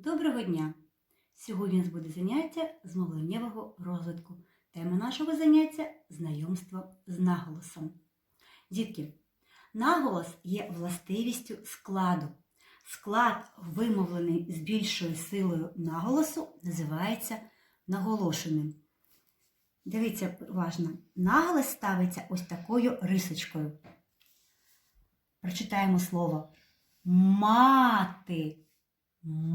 Доброго дня! Сьогодні у нас буде заняття з мовленнєвого розвитку. Тема нашого заняття знайомство з наголосом. Дітки, наголос є властивістю складу. Склад, вимовлений з більшою силою наголосу, називається наголошеним. Дивіться уважно. Наголос ставиться ось такою рисочкою. Прочитаємо слово мати.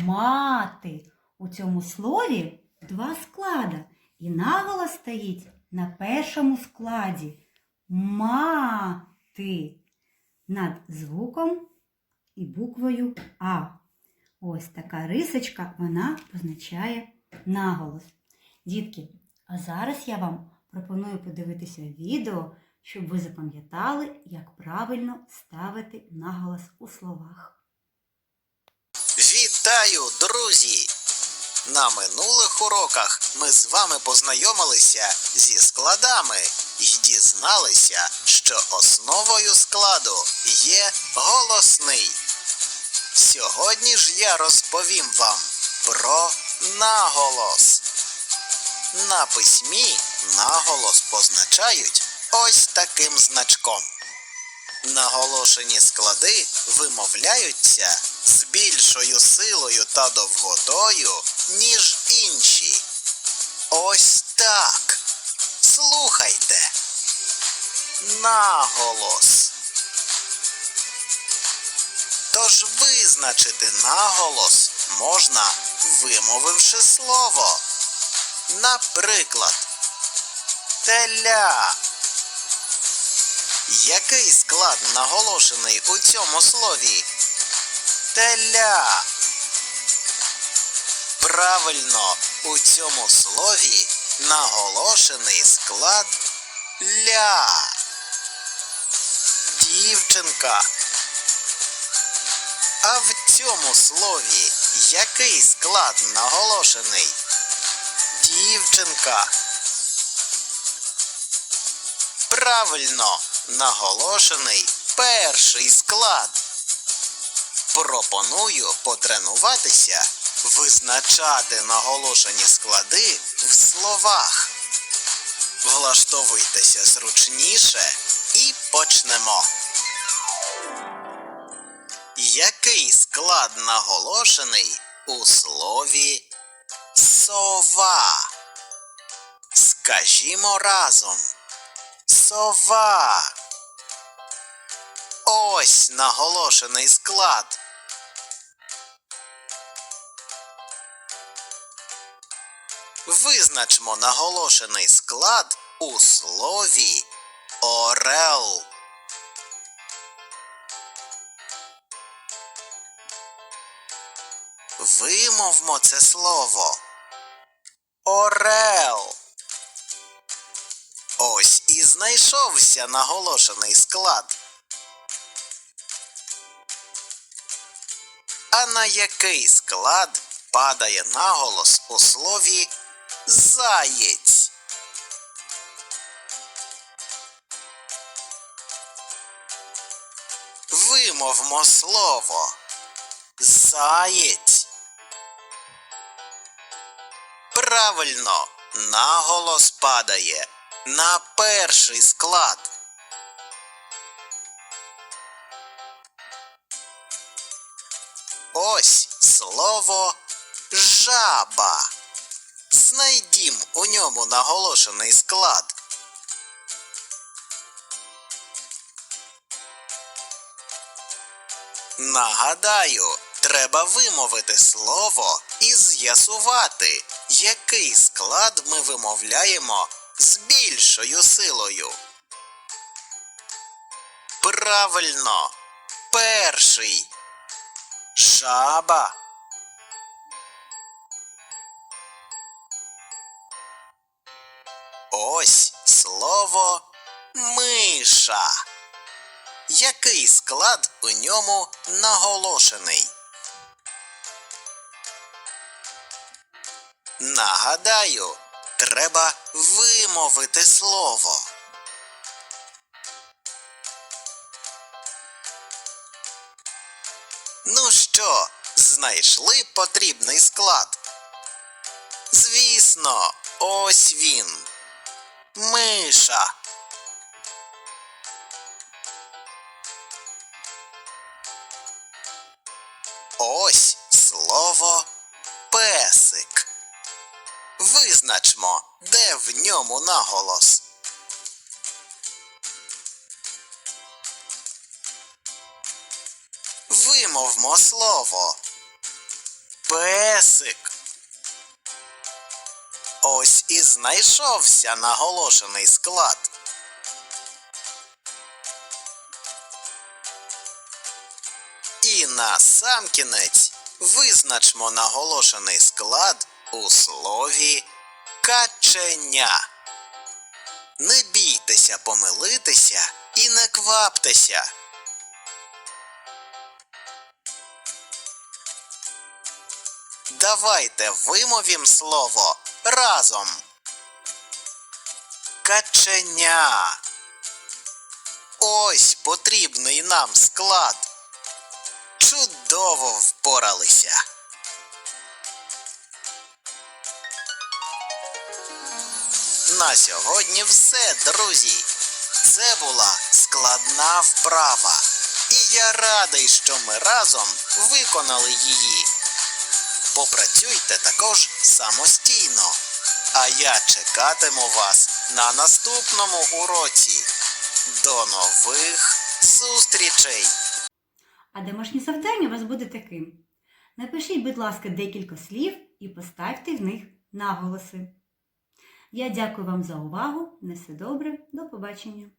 Мати. У цьому слові два склада. І наголос стоїть на першому складі. Мати. Над звуком і буквою А. Ось така рисочка, вона позначає наголос. Дітки, а зараз я вам пропоную подивитися відео, щоб ви запам'ятали, як правильно ставити наголос у словах. Вітаю, друзі! На минулих уроках ми з вами познайомилися зі складами і дізналися, що основою складу є голосний. Сьогодні ж я розповім вам про наголос. На письмі наголос позначають ось таким значком. Наголошені склади вимовляються з більшою силою та довготою, ніж інші. Ось так. Слухайте. Наголос. Тож визначити наголос можна, вимовивши слово. Наприклад, теля. Який склад наголошений у цьому слові? Теля. Правильно, у цьому слові наголошений склад ля. Дівчинка. А в цьому слові який склад наголошений? Дівчинка. Правильно, наголошений перший склад. Пропоную потренуватися визначати наголошені склади в словах. Влаштовуйтеся зручніше і почнемо. Який склад наголошений у слові сова? Скажімо разом. Сова. Ось наголошений склад. Визначмо наголошений склад у слові орел. Вимовмо це слово. Орел. Ось і знайшовся наголошений склад. А на який склад падає наголос у слові заєць? Вимовмо слово. Заєць. Правильно, наголос падає на перший склад. Ось слово жаба. Знайдім у ньому наголошений склад. Нагадаю, треба вимовити слово і з'ясувати, який склад ми вимовляємо з більшою силою. Правильно, перший. Жаба. Ось слово миша. Який склад у ньому наголошений? Нагадаю, треба вимовити слово. Ну що, знайшли потрібний склад? Звісно, ось він. Миша. Ось слово песик. Визначмо, де в ньому наголос. Вимовмо слово. Песик. Ось і знайшовся наголошений склад. І насамкінець визначмо наголошений склад у слові каченя. Не бійтеся помилитися і не кваптеся. Давайте вимовім слово разом. Каченя. Ось потрібний нам склад. Чудово впоралися. На сьогодні все, друзі. Це була складна вправа. І я радий, що ми разом виконали її. Попрацюйте також самостійно. А я чекатиму вас на наступному уроці. До нових зустрічей! А домашнє завдання у вас буде таким. Напишіть, будь ласка, декілька слів і поставте в них наголоси. Я дякую вам за увагу. На все добре, до побачення.